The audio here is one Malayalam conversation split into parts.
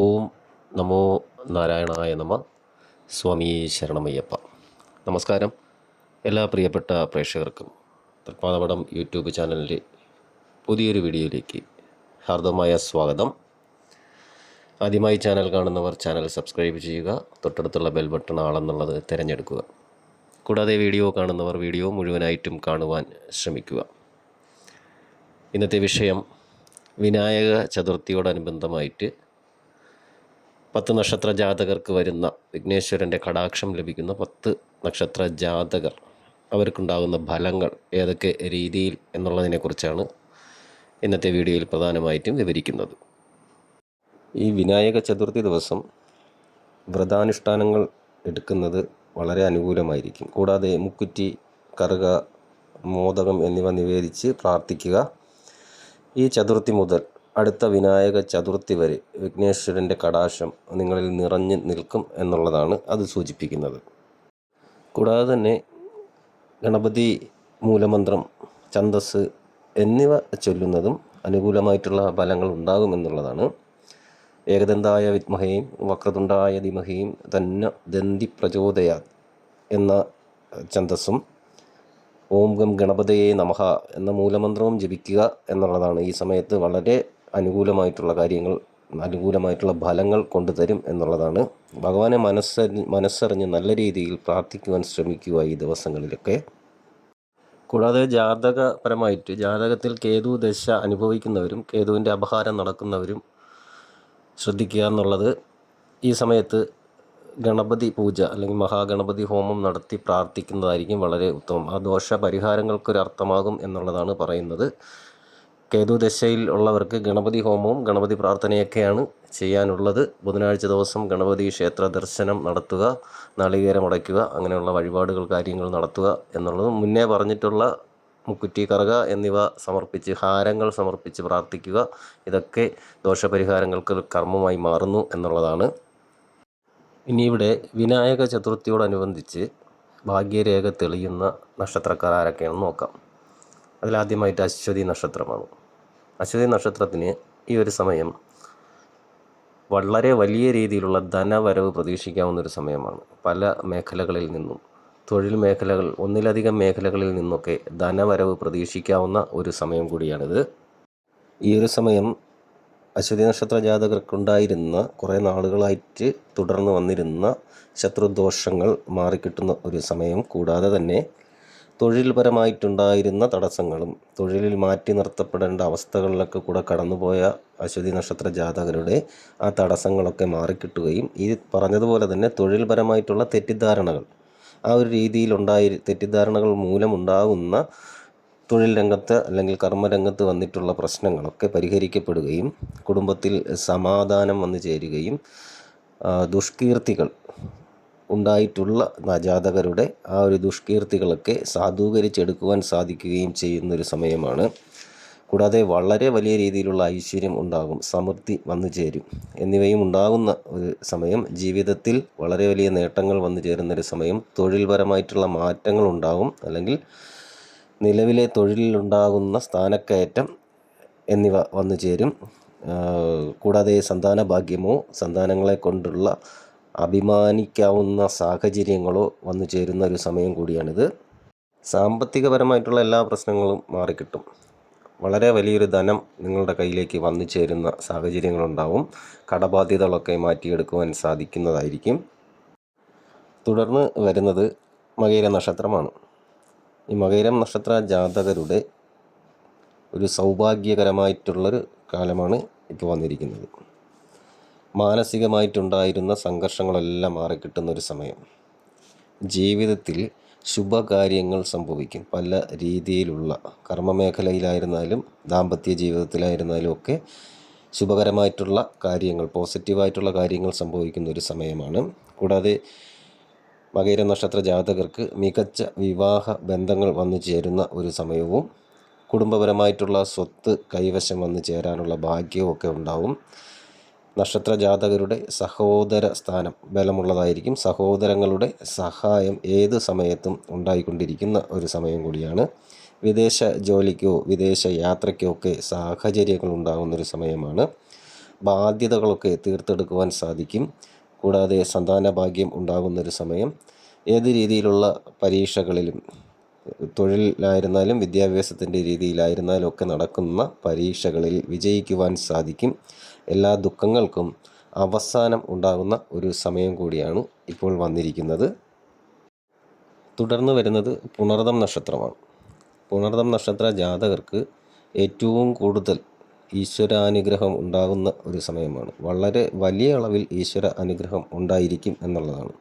ഓം നമോ നാരായണായ നമ. സ്വാമി ശരണമയ്യപ്പ. നമസ്കാരം. എല്ലാ പ്രിയപ്പെട്ട പ്രേക്ഷകർക്കും തൃപ്പാതപടം യൂട്യൂബ് ചാനലിന്റെ പുതിയൊരു വീഡിയോയിലേക്ക് ഹാർദമായ സ്വാഗതം. ആദ്യമായി ചാനൽ കാണുന്നവർ ചാനൽ സബ്സ്ക്രൈബ് ചെയ്യുക തൊട്ടടുത്തുള്ള ബെൽ ബട്ടൺ ആളെന്നുള്ളത് തിരഞ്ഞെടുക്കുക. കൂടാതെ വീഡിയോ കാണുന്നവർ വീഡിയോ മുഴുവനായിട്ടും കാണുവാൻ ശ്രമിക്കുക. ഇന്നത്തെ വിഷയം വിനായക ചതുർത്ഥിയോടനുബന്ധമായിട്ട് പത്ത് നക്ഷത്ര ജാതകർക്ക് വരുന്ന വിഘ്നേശ്വരന്റെ കടാക്ഷം ലഭിക്കുന്ന പത്ത് നക്ഷത്ര ജാതകർ അവർക്കുണ്ടാകുന്ന ഫലങ്ങൾ ഏതൊക്കെ രീതിയിൽ എന്നുള്ളതിനെക്കുറിച്ചാണ് ഇന്നത്തെ വീഡിയോയിൽ പ്രധാനമായിട്ടും വിവരിക്കുന്നത്. ഈ വിനായക ചതുർത്ഥി ദിവസം വ്രതാനുഷ്ഠാനങ്ങൾ എടുക്കുന്നത് വളരെ അനുകൂലമായിരിക്കും. കൂടാതെ മുക്കുറ്റി കറുക മോദകം എന്നിവ നിവേദിച്ച് പ്രാർത്ഥിക്കുക. ഈ ചതുർത്ഥി മുതൽ അടുത്ത വിനായക ചതുർത്ഥി വരെ വിഘ്നേശ്വരന്റെ കടാശം നിങ്ങളിൽ നിറഞ്ഞു നിൽക്കും എന്നുള്ളതാണ് അത് സൂചിപ്പിക്കുന്നത്. കൂടാതെ തന്നെ ഗണപതി മൂലമന്ത്രം ഛന്തസ് എന്നിവ ചൊല്ലുന്നതും അനുകൂലമായിട്ടുള്ള ഫലങ്ങൾ ഉണ്ടാകുമെന്നുള്ളതാണ് ഏകദന്തായ വിദ്മഹയും വക്രതുണ്ടായ ധിമഹയും തന്നെ ദന്തി പ്രചോദയ എന്ന ഛന്തസ്സും ഓം ഗം ഗണപതയെ നമഹ എന്ന മൂലമന്ത്രവും ജപിക്കുക എന്നുള്ളതാണ്. ഈ സമയത്ത് വളരെ അനുകൂലമായിട്ടുള്ള കാര്യങ്ങൾ അനുകൂലമായിട്ടുള്ള ഫലങ്ങൾ കൊണ്ടുതരും എന്നുള്ളതാണ്. ഭഗവാനെ മനസ്സറി മനസ്സറിഞ്ഞ് നല്ല രീതിയിൽ പ്രാർത്ഥിക്കുവാൻ ശ്രമിക്കുക ഈ ദിവസങ്ങളിലൊക്കെ. കൂടാതെ ജാതകപരമായിട്ട് ജാതകത്തിൽ കേതു ദശ അനുഭവിക്കുന്നവരും കേതുവിന്റെ അപഹാരം നടക്കുന്നവരും ശ്രദ്ധിക്കുക എന്നുള്ളത് ഈ സമയത്ത് ഗണപതി പൂജ അല്ലെങ്കിൽ മഹാഗണപതി ഹോമം നടത്തി പ്രാർത്ഥിക്കുന്നതായിരിക്കും വളരെ ഉത്തമം. ആ ദോഷ പരിഹാരങ്ങൾക്കൊരർത്ഥമാകും എന്നുള്ളതാണ് പറയുന്നത്. കേതു ദശയിൽ ഉള്ളവർക്ക് ഗണപതി ഹോമവും ഗണപതി പ്രാർത്ഥനയൊക്കെയാണ് ചെയ്യാനുള്ളത്. ബുധനാഴ്ച ദിവസം ഗണപതി ക്ഷേത്ര ദർശനം നടത്തുക നാളികേരം അടയ്ക്കുക അങ്ങനെയുള്ള വഴിപാടുകൾ കാര്യങ്ങൾ നടത്തുക എന്നുള്ളത് മുന്നേ പറഞ്ഞിട്ടുള്ള മുക്കുറ്റി കറുക എന്നിവ സമർപ്പിച്ച് ഹാരങ്ങൾ സമർപ്പിച്ച് പ്രാർത്ഥിക്കുക. ഇതൊക്കെ ദോഷപരിഹാരങ്ങൾക്ക് കർമ്മമായി മാറുന്നു എന്നുള്ളതാണ്. ഇനി ഇവിടെ വിനായക ചതുർത്ഥിയോടനുബന്ധിച്ച് ഭാഗ്യരേഖ തെളിയുന്ന നക്ഷത്രക്കാരൊക്കെയാണെന്ന് നോക്കാം. അതിലാദ്യമായിട്ട് അശ്വതി നക്ഷത്രമാണ്. അശ്വതി നക്ഷത്രത്തിന് ഈ ഒരു സമയം വളരെ വലിയ രീതിയിലുള്ള ധനവരവ് പ്രതീക്ഷിക്കാവുന്ന ഒരു സമയമാണ്. പല മേഖലകളിൽ നിന്നും തൊഴിൽ മേഖലകൾ ഒന്നിലധികം മേഖലകളിൽ നിന്നൊക്കെ ധനവരവ് പ്രതീക്ഷിക്കാവുന്ന ഒരു സമയം കൂടിയാണിത്. ഈ ഒരു സമയം അശ്വതി നക്ഷത്ര ജാതകർക്കുണ്ടായിരുന്ന കുറേ നാളുകളായിട്ട് തുടർന്ന് വന്നിരുന്ന ശത്രുദോഷങ്ങൾ മാറിക്കിട്ടുന്ന ഒരു സമയം കൂടാതെ തന്നെ തൊഴിൽപരമായിട്ടുണ്ടായിരുന്ന തടസ്സങ്ങളും തൊഴിലിൽ മാറ്റി നിർത്തപ്പെടേണ്ട അവസ്ഥകളിലൊക്കെ കൂടെ കടന്നുപോയ അശ്വതി നക്ഷത്ര ജാതകരുടെ ആ തടസ്സങ്ങളൊക്കെ മാറിക്കിട്ടുകയും ഈ പറഞ്ഞതുപോലെ തന്നെ തൊഴിൽപരമായിട്ടുള്ള തെറ്റിദ്ധാരണകൾ ആ ഒരു രീതിയിലുണ്ടായി തെറ്റിദ്ധാരണകൾ മൂലമുണ്ടാകുന്ന തൊഴിൽ രംഗത്ത് അല്ലെങ്കിൽ കർമ്മരംഗത്ത് വന്നിട്ടുള്ള പ്രശ്നങ്ങളൊക്കെ പരിഹരിക്കപ്പെടുകയും കുടുംബത്തിൽ സമാധാനം വന്നു ചേരുകയും ദുഷ്കീർത്തികൾ ഉണ്ടായിട്ടുള്ള ജാതകരുടെ ആ ഒരു ദുഷ്കീർത്തികളൊക്കെ സാധൂകരിച്ചെടുക്കുവാൻ സാധിക്കുകയും ചെയ്യുന്നൊരു സമയമാണ്. കൂടാതെ വളരെ വലിയ രീതിയിലുള്ള ഐശ്വര്യം ഉണ്ടാകും സമൃദ്ധി വന്നു ചേരും എന്നിവയും ഉണ്ടാകുന്ന ഒരു സമയം ജീവിതത്തിൽ വളരെ വലിയ നേട്ടങ്ങൾ വന്നു ചേരുന്നൊരു സമയം തൊഴിൽപരമായിട്ടുള്ള മാറ്റങ്ങൾ ഉണ്ടാകും അല്ലെങ്കിൽ നിലവിലെ തൊഴിലിലുണ്ടാകുന്ന സ്ഥാനക്കയറ്റം എന്നിവ വന്നു ചേരും. കൂടാതെ സന്താന ഭാഗ്യമോ സന്താനങ്ങളെ കൊണ്ടുള്ള അഭിമാനിക്കാവുന്ന സാഹചര്യങ്ങളോ വന്നു ചേരുന്ന ഒരു സമയം കൂടിയാണിത്. സാമ്പത്തികപരമായിട്ടുള്ള എല്ലാ പ്രശ്നങ്ങളും മാറിക്കിട്ടും. വളരെ വലിയൊരു ധനം നിങ്ങളുടെ കയ്യിലേക്ക് വന്നു ചേരുന്ന സാഹചര്യങ്ങളുണ്ടാവും. കടബാധ്യതകളൊക്കെ മാറ്റിയെടുക്കുവാൻ സാധിക്കുന്നതായിരിക്കും. തുടർന്ന് വരുന്നത് മകൈര നക്ഷത്രമാണ്. ഈ മകൈരം നക്ഷത്ര ജാതകരുടെ ഒരു സൗഭാഗ്യകരമായിട്ടുള്ളൊരു കാലമാണ് ഇപ്പോൾ വന്നിരിക്കുന്നത്. മാനസികമായിട്ടുണ്ടായിരുന്ന സംഘർഷങ്ങളെല്ലാം മാറിക്കിട്ടുന്ന ഒരു സമയം. ജീവിതത്തിൽ ശുഭകാര്യങ്ങൾ സംഭവിക്കും. പല രീതിയിലുള്ള കർമ്മമേഖലയിലായിരുന്നാലും ദാമ്പത്യ ജീവിതത്തിലായിരുന്നാലും ഒക്കെ ശുഭകരമായിട്ടുള്ള കാര്യങ്ങൾ പോസിറ്റീവായിട്ടുള്ള കാര്യങ്ങൾ സംഭവിക്കുന്ന ഒരു സമയമാണ്. കൂടാതെ മകൈര നക്ഷത്ര ജാതകർക്ക് മികച്ച വിവാഹ ബന്ധങ്ങൾ വന്നു ചേരുന്ന ഒരു സമയവും കുടുംബപരമായിട്ടുള്ള സ്വത്ത് കൈവശം വന്നു ചേരാനുള്ള ഭാഗ്യവും ഒക്കെ ഉണ്ടാവും. നക്ഷത്ര ജാതകരുടെ സഹോദര സ്ഥാനം ബലമുള്ളതായിരിക്കും. സഹോദരങ്ങളുടെ സഹായം ഏത് സമയത്തും ഉണ്ടായിക്കൊണ്ടിരിക്കുന്ന ഒരു സമയം കൂടിയാണ്. വിദേശ ജോലിക്കോ വിദേശ യാത്രയ്ക്കോ ഒക്കെ സാഹചര്യങ്ങൾ ഉണ്ടാകുന്നൊരു സമയമാണ്. ബാധ്യതകളൊക്കെ തീർത്തെടുക്കുവാൻ സാധിക്കും. കൂടാതെ സന്താന ഭാഗ്യം ഉണ്ടാകുന്നൊരു സമയം. ഏത് രീതിയിലുള്ള പരീക്ഷകളിലും തൊഴിലായിരുന്നാലും വിദ്യാഭ്യാസത്തിന്റെ രീതിയിലായിരുന്നാലും ഒക്കെ നടക്കുന്ന പരീക്ഷകളിൽ വിജയിക്കുവാൻ സാധിക്കും. എല്ലാ ദുഃഖങ്ങൾക്കും അവസാനം ഉണ്ടാകുന്ന ഒരു സമയം കൂടിയാണ് ഇപ്പോൾ വന്നിരിക്കുന്നത്. തുടർന്ന് വരുന്നത് പുണർദം നക്ഷത്രമാണ്. പുണർദം നക്ഷത്ര ജാതകർക്ക് ഏറ്റവും കൂടുതൽ ഈശ്വരാനുഗ്രഹം ഉണ്ടാകുന്ന ഒരു സമയമാണ്. വളരെ വലിയ അളവിൽ ഈശ്വര അനുഗ്രഹം ഉണ്ടായിരിക്കും എന്നുള്ളതാണ്.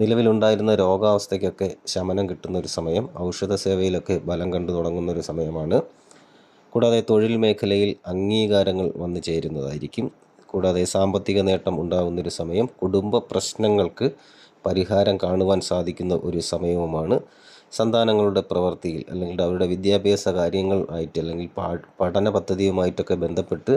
നിലവിലുണ്ടായിരുന്ന രോഗാവസ്ഥയ്ക്കൊക്കെ ശമനം കിട്ടുന്ന ഒരു സമയം ഔഷധ സേവയിലൊക്കെ ബലം കണ്ടു തുടങ്ങുന്ന ഒരു സമയമാണ്. കൂടാതെ തൊഴിൽ മേഖലയിൽ അംഗീകാരങ്ങൾ വന്നു ചേരുന്നതായിരിക്കും. കൂടാതെ സാമ്പത്തിക നേട്ടം ഉണ്ടാകുന്നൊരു സമയം കുടുംബ പ്രശ്നങ്ങൾക്ക് പരിഹാരം കാണുവാൻ സാധിക്കുന്ന ഒരു സമയവുമാണ്. സന്താനങ്ങളുടെ പ്രവൃത്തിയിൽ അല്ലെങ്കിൽ അവരുടെ വിദ്യാഭ്യാസ കാര്യങ്ങൾ ആയിട്ട് അല്ലെങ്കിൽ പഠന പദ്ധതിയുമായിട്ടൊക്കെ ബന്ധപ്പെട്ട്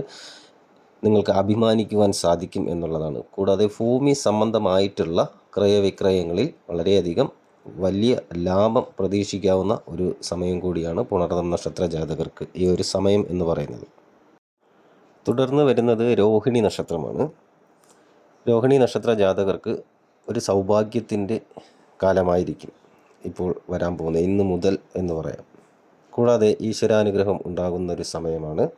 നിങ്ങൾക്ക് അഭിമാനിക്കുവാൻ സാധിക്കും എന്നുള്ളതാണ്. കൂടാതെ ഭൂമി സംബന്ധമായിട്ടുള്ള ക്രയവിക്രയങ്ങളിൽ വളരെയധികം വലിയ ലാഭം പ്രതീക്ഷിക്കാവുന്ന ഒരു സമയം കൂടിയാണ് പുണർതം നക്ഷത്ര ജാതകർക്ക് ഈ ഒരു സമയം എന്ന് പറയുന്നത്. തുടർന്ന് വരുന്നത് രോഹിണി നക്ഷത്രമാണ്. രോഹിണി നക്ഷത്ര ജാതകർക്ക് ഒരു സൗഭാഗ്യത്തിന്റെ കാലമായിരിക്കും ഇപ്പോൾ വരാൻ പോകുന്നത്. ഇന്ന് മുതൽ എന്ന് പറയാം. കൂടാതെ ഈശ്വരാനുഗ്രഹം ഉണ്ടാകുന്ന ഒരു സമയമാണ്.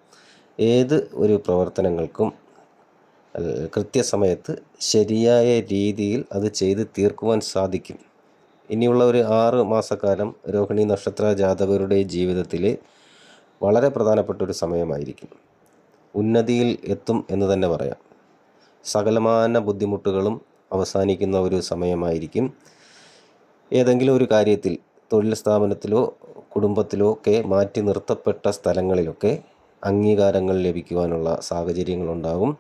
ഏത് ഒരു പ്രവർത്തനങ്ങൾക്കും കൃത്യസമയത്ത് ശരിയായ രീതിയിൽ അത് ചെയ്ത് തീർക്കുവാൻ സാധിക്കും. ഇനിയുള്ള ഒരു ആറ് മാസക്കാലം രോഹിണി നക്ഷത്ര ജാതകരുടെ ജീവിതത്തിൽ വളരെ പ്രധാനപ്പെട്ട ഒരു സമയമായിരിക്കും. ഉന്നതിയിൽ എത്തും എന്ന് തന്നെ പറയാം. സകലമാന ബുദ്ധിമുട്ടുകളും അവസാനിക്കുന്ന ഒരു സമയമായിരിക്കും. ഏതെങ്കിലും ഒരു കാര്യത്തിൽ തൊഴിൽ സ്ഥാപനത്തിലോ കുടുംബത്തിലോ ഒക്കെ മാറ്റി നിർത്തപ്പെട്ട സ്ഥലങ്ങളിലൊക്കെ അംഗീകാരങ്ങൾ ലഭിക്കുവാനുള്ള സാഹചര്യങ്ങളുണ്ടാകും.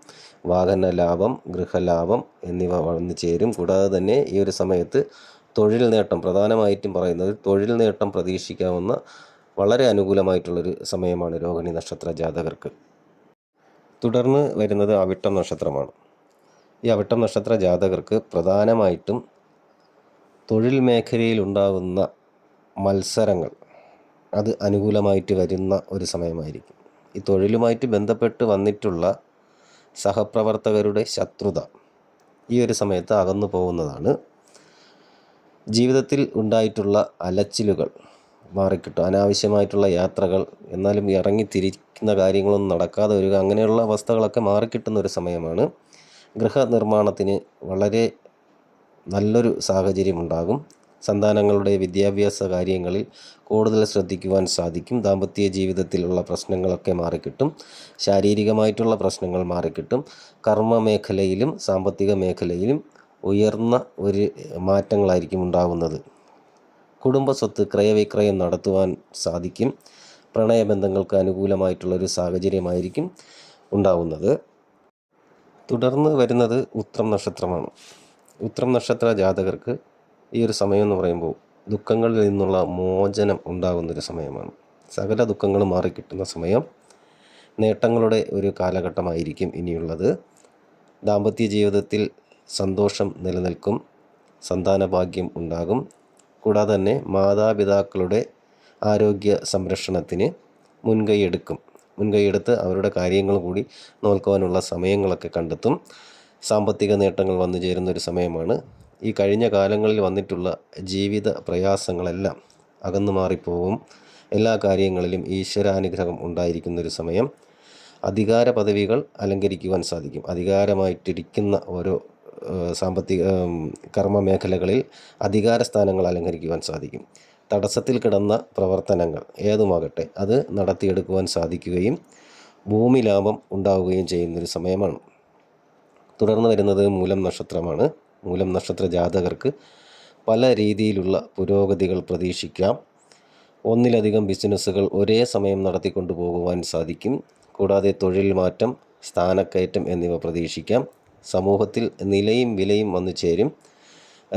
വാഹന ലാഭം ഗൃഹലാഭം എന്നിവ വന്നു ചേരും. കൂടാതെ തന്നെ ഈ ഒരു സമയത്ത് തൊഴിൽ നേട്ടം പ്രധാനമായിട്ടും പറയുന്നത് തൊഴിൽ നേട്ടം പ്രതീക്ഷിക്കാവുന്ന വളരെ അനുകൂലമായിട്ടുള്ളൊരു സമയമാണ് രോഹിണി നക്ഷത്ര ജാതകർക്ക്. തുടർന്ന് വരുന്നത് അവിട്ടം നക്ഷത്രമാണ്. ഈ അവിട്ടം നക്ഷത്ര ജാതകർക്ക് പ്രധാനമായിട്ടും തൊഴിൽ മേഖലയിലുണ്ടാകുന്ന മത്സരങ്ങൾ അത് അനുകൂലമായിട്ട് വരുന്ന ഒരു സമയമായിരിക്കും. ഈ തൊഴിലുമായിട്ട് ബന്ധപ്പെട്ട് വന്നിട്ടുള്ള സഹപ്രവർത്തകരുടെ ശത്രുത ഈ ഒരു സമയത്ത് അകന്നു പോകുന്നതാണ്. ജീവിതത്തിൽ ഉണ്ടായിട്ടുള്ള അലച്ചിലുകൾ മാറിക്കിട്ടും അനാവശ്യമായിട്ടുള്ള യാത്രകൾ എന്നാലും ഇറങ്ങി തിരിക്കുന്ന കാര്യങ്ങളൊന്നും നടക്കാതെ വരിക അങ്ങനെയുള്ള അവസ്ഥകളൊക്കെ മാറിക്കിട്ടുന്ന ഒരു സമയമാണ്. ഗൃഹനിർമ്മാണത്തിന് വളരെ നല്ലൊരു സാഹചര്യം ഉണ്ടാകും സന്താനങ്ങളുടെ വിദ്യാഭ്യാസ കാര്യങ്ങളിൽ കൂടുതൽ ശ്രദ്ധിക്കുവാൻ സാധിക്കും. ദാമ്പത്യ ജീവിതത്തിലുള്ള പ്രശ്നങ്ങളൊക്കെ മാറിക്കിട്ടും. ശാരീരികമായിട്ടുള്ള പ്രശ്നങ്ങൾ മാറിക്കിട്ടും. കർമ്മ മേഖലയിലും സാമ്പത്തിക മേഖലയിലും ഉയർന്ന ഒരു മാറ്റങ്ങളായിരിക്കും ഉണ്ടാകുന്നത് കുടുംബ സ്വത്ത് ക്രയവിക്രയം നടത്തുവാൻ സാധിക്കും. പ്രണയബന്ധങ്ങൾക്ക് അനുകൂലമായിട്ടുള്ളൊരു സാഹചര്യമായിരിക്കും ഉണ്ടാവുന്നത്. തുടർന്ന് വരുന്നത് ഉത്രം നക്ഷത്രമാണ്. ഉത്രം നക്ഷത്ര ജാതകർക്ക് ഈ ഒരു സമയം എന്ന് പറയുമ്പോൾ ദുഃഖങ്ങളിൽ നിന്നുള്ള മോചനം ഉണ്ടാകുന്നൊരു സമയമാണ്. സകല ദുഃഖങ്ങളും മാറിക്കിട്ടുന്ന സമയം നേട്ടങ്ങളുടെ ഒരു കാലഘട്ടമായിരിക്കും ഇനിയുള്ളത്. ദാമ്പത്യ ജീവിതത്തിൽ സന്തോഷം നിലനിൽക്കും സന്താന ഭാഗ്യം ഉണ്ടാകും. കൂടാതെ തന്നെ മാതാപിതാക്കളുടെ ആരോഗ്യ സംരക്ഷണത്തിന് മുൻകൈയെടുക്കും. മുൻകൈയെടുത്ത് അവരുടെ കാര്യങ്ങൾ കൂടി നോക്കുവാനുള്ള സമയങ്ങളൊക്കെ കണ്ടെത്തും. സാമ്പത്തിക നേട്ടങ്ങൾ വന്നു ചേരുന്ന ഒരു സമയമാണ്. ഈ കഴിഞ്ഞ കാലങ്ങളിൽ വന്നിട്ടുള്ള ജീവിത പ്രയാസങ്ങളെല്ലാം അകന്നു മാറിപ്പോവും. എല്ലാ കാര്യങ്ങളിലും ഈശ്വരാനുഗ്രഹം ഉണ്ടായിരിക്കുന്ന ഒരു സമയം അധികാര പദവികൾ അലങ്കരിക്കുവാൻ സാധിക്കും. അധികാരമായിട്ടിരിക്കുന്ന ഓരോ സാമ്പത്തിക കർമ്മ മേഖലകളിൽ അധികാര സ്ഥാനങ്ങൾ അലങ്കരിക്കുവാൻ സാധിക്കും. തടസ്സത്തിൽ കിടന്ന പ്രവർത്തനങ്ങൾ ഏതുമാകട്ടെ അത് നടത്തിയെടുക്കുവാൻ സാധിക്കുകയും ഭൂമി ലാഭം ഉണ്ടാവുകയും ചെയ്യുന്നൊരു സമയമാണ്. തുടർന്ന് വരുന്നത് മൂലം നക്ഷത്രമാണ്. മൂലം നക്ഷത്ര ജാതകർക്ക് പല രീതിയിലുള്ള പുരോഗതികൾ പ്രതീക്ഷിക്കാം. ഒന്നിലധികം ബിസിനസ്സുകൾ ഒരേ സമയം നടത്തിക്കൊണ്ടു പോകുവാൻ സാധിക്കും. കൂടാതെ തൊഴിൽ മാറ്റം സ്ഥാനക്കയറ്റം എന്നിവ പ്രതീക്ഷിക്കാം. സമൂഹത്തിൽ നിലയും വിലയും വന്നു ചേരും.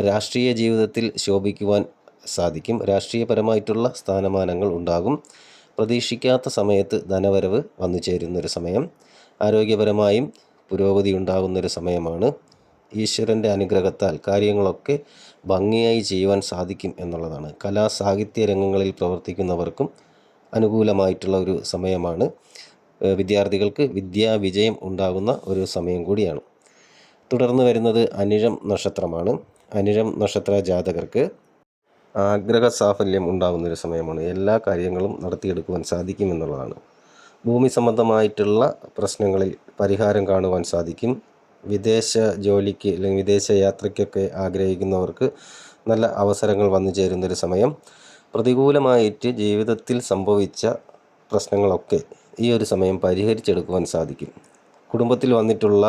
രാഷ്ട്രീയ ജീവിതത്തിൽ ശോഭിക്കുവാൻ സാധിക്കും. രാഷ്ട്രീയപരമായിട്ടുള്ള സ്ഥാനമാനങ്ങൾ ഉണ്ടാകും. പ്രതീക്ഷിക്കാത്ത സമയത്ത് ധനവരവ് വന്നു ചേരുന്നൊരു സമയം. ആരോഗ്യപരമായും പുരോഗതി ഉണ്ടാകുന്നൊരു സമയമാണ്. ഈശ്വരന്റെ അനുഗ്രഹത്താൽ കാര്യങ്ങളൊക്കെ ഭംഗിയായി ചെയ്യുവാൻ സാധിക്കും എന്നുള്ളതാണ്. കലാ സാഹിത്യ രംഗങ്ങളിൽ പ്രവർത്തിക്കുന്നവർക്കും അനുകൂലമായിട്ടുള്ള ഒരു സമയമാണ്. വിദ്യാർത്ഥികൾക്ക് വിദ്യാർത്ഥികൾക്ക് വിദ്യാവിജയം ഉണ്ടാകുന്ന ഒരു സമയം കൂടിയാണ്. തുടർന്ന് വരുന്നത് അനിഴം നക്ഷത്രമാണ്. അനിഴം നക്ഷത്ര ജാതകർക്ക് ആഗ്രഹ സാഫല്യം ഉണ്ടാകുന്ന ഒരു സമയമാണ്. എല്ലാ കാര്യങ്ങളും നടത്തിയെടുക്കുവാൻ സാധിക്കുമെന്നുള്ളതാണ് ഭൂമി സംബന്ധമായിട്ടുള്ള പ്രശ്നങ്ങളിൽ പരിഹാരം കാണുവാൻ സാധിക്കും. വിദേശ ജോലിക്ക് അല്ലെങ്കിൽ വിദേശ യാത്രയ്ക്കൊക്കെ ആഗ്രഹിക്കുന്നവർക്ക് നല്ല അവസരങ്ങൾ വന്നു ചേരുന്നൊരു സമയം. പ്രതികൂലമായിട്ട് ജീവിതത്തിൽ സംഭവിച്ച പ്രശ്നങ്ങളൊക്കെ ഈ ഒരു സമയം പരിഹരിച്ചെടുക്കുവാൻ സാധിക്കും. കുടുംബത്തിൽ വന്നിട്ടുള്ള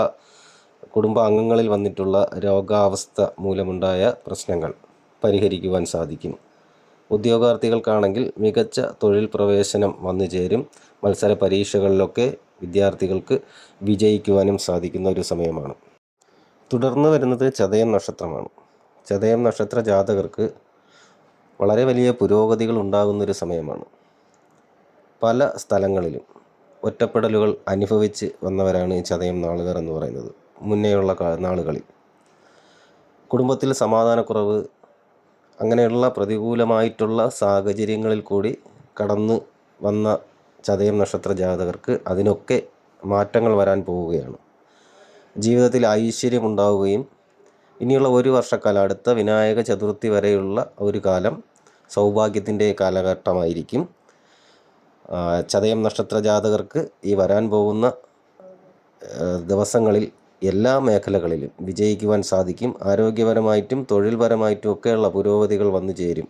കുടുംബാംഗങ്ങളിൽ വന്നിട്ടുള്ള രോഗാവസ്ഥ മൂലമുണ്ടായ പ്രശ്നങ്ങൾ പരിഹരിക്കുവാൻ സാധിക്കും. ഉദ്യോഗാർത്ഥികൾക്കാണെങ്കിൽ മികച്ച തൊഴിൽ പ്രവേശനം വന്നു ചേരും. മത്സര പരീക്ഷകളിലൊക്കെ വിദ്യാർത്ഥികൾക്ക് വിജയിക്കുവാനും സാധിക്കുന്ന ഒരു സമയമാണ്. തുടർന്ന് വരുന്നത് ചതയം നക്ഷത്രമാണ്. ചതയം നക്ഷത്ര ജാതകർക്ക് വളരെ വലിയ പുരോഗതികൾ ഉണ്ടാകുന്നൊരു സമയമാണ്. പല സ്ഥലങ്ങളിലും ഒറ്റപ്പെടലുകൾ അനുഭവിച്ച് വന്നവരാണ് ഈ ചതയം നാളുകാർ എന്ന് പറയുന്നത്. മുന്നേയുള്ള നാളുകളിൽ. കുടുംബത്തിൽ സമാധാനക്കുറവ് അങ്ങനെയുള്ള പ്രതികൂലമായിട്ടുള്ള സാഹചര്യങ്ങളിൽ കൂടി കടന്ന് വന്ന ചതയം നക്ഷത്ര ജാതകർക്ക് അതിനൊക്കെ മാറ്റങ്ങൾ വരാൻ പോവുകയാണ്. ജീവിതത്തിൽ ഐശ്വര്യം ഉണ്ടാവുകയും ഇനിയുള്ള ഒരു വർഷക്കാലം അടുത്ത വിനായക ചതുർത്ഥി വരെയുള്ള ഒരു കാലം സൗഭാഗ്യത്തിന്റെ കാലഘട്ടമായിരിക്കും. ചതയം നക്ഷത്ര ജാതകർക്ക് ഈ വരാൻ പോകുന്ന ദിവസങ്ങളിൽ എല്ലാ മേഖലകളിലും വിജയിക്കുവാൻ സാധിക്കും. ആരോഗ്യപരമായിട്ടും തൊഴിൽപരമായിട്ടും ഒക്കെയുള്ള പുരോഗതികൾ വന്നു ചേരും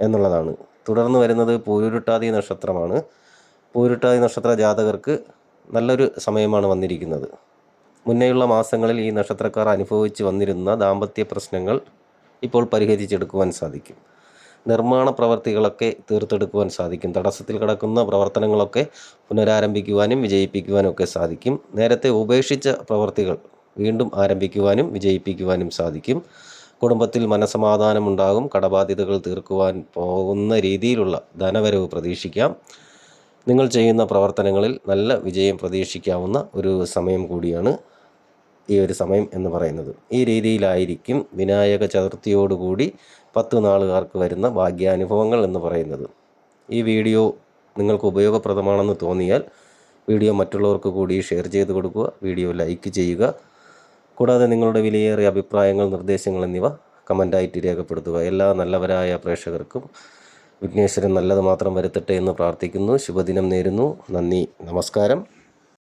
എന്നുള്ളതാണ്. തുടർന്ന് വരുന്നത് പൂരുരുട്ടാതി നക്ഷത്രമാണ്. പൂരുരുട്ടാതി നക്ഷത്ര ജാതകർക്ക് നല്ലൊരു സമയമാണ് വന്നിരിക്കുന്നത്. മുന്നേയുള്ള മാസങ്ങളിൽ ഈ നക്ഷത്രക്കാർ അനുഭവിച്ച് വന്നിരുന്ന ദാമ്പത്യ പ്രശ്നങ്ങൾ ഇപ്പോൾ പരിഹരിച്ചെടുക്കുവാൻ സാധിക്കും. നിർമ്മാണ പ്രവർത്തികളൊക്കെ തീർത്തെടുക്കുവാൻ സാധിക്കും. തടസ്സത്തിൽ കിടക്കുന്ന പ്രവർത്തനങ്ങളൊക്കെ പുനരാരംഭിക്കുവാനും വിജയിപ്പിക്കുവാനും ഒക്കെ സാധിക്കും. നേരത്തെ ഉപേക്ഷിച്ച പ്രവർത്തികൾ വീണ്ടും ആരംഭിക്കുവാനും വിജയിപ്പിക്കുവാനും സാധിക്കും. കുടുംബത്തിൽ മനസമാധാനമുണ്ടാകും. കടബാധ്യതകൾ തീർക്കുവാൻ പോകുന്ന രീതിയിലുള്ള ധനവരവ് പ്രതീക്ഷിക്കാം. നിങ്ങൾ ചെയ്യുന്ന പ്രവർത്തനങ്ങളിൽ നല്ല വിജയം പ്രതീക്ഷിക്കാവുന്ന ഒരു സമയം കൂടിയാണ് ഈ ഒരു സമയം എന്ന് പറയുന്നത്. ഈ രീതിയിലായിരിക്കും വിനായക ചതുർത്ഥിയോടുകൂടി പത്ത് നാളുകാർക്ക് വരുന്ന ഭാഗ്യാനുഭവങ്ങൾ എന്ന് പറയുന്നത്. ഈ വീഡിയോ നിങ്ങൾക്ക് ഉപയോഗപ്രദമാണെന്ന് തോന്നിയാൽ വീഡിയോ മറ്റുള്ളവർക്ക് കൂടി ഷെയർ ചെയ്ത് കൊടുക്കുക വീഡിയോ ലൈക്ക് ചെയ്യുക. കൂടാതെ നിങ്ങളുടെ വിലയേറിയ അഭിപ്രായങ്ങൾ നിർദ്ദേശങ്ങൾ എന്നിവ കമന്റായിട്ട് രേഖപ്പെടുത്തുക. എല്ലാ നല്ലവരായ പ്രേക്ഷകർക്കും വിഘ്നേശ്വരൻ നല്ലത് മാത്രം വരുത്തട്ടെ എന്ന് പ്രാർത്ഥിക്കുന്നു. ശുഭദിനം നേരുന്നു. നന്ദി. നമസ്കാരം.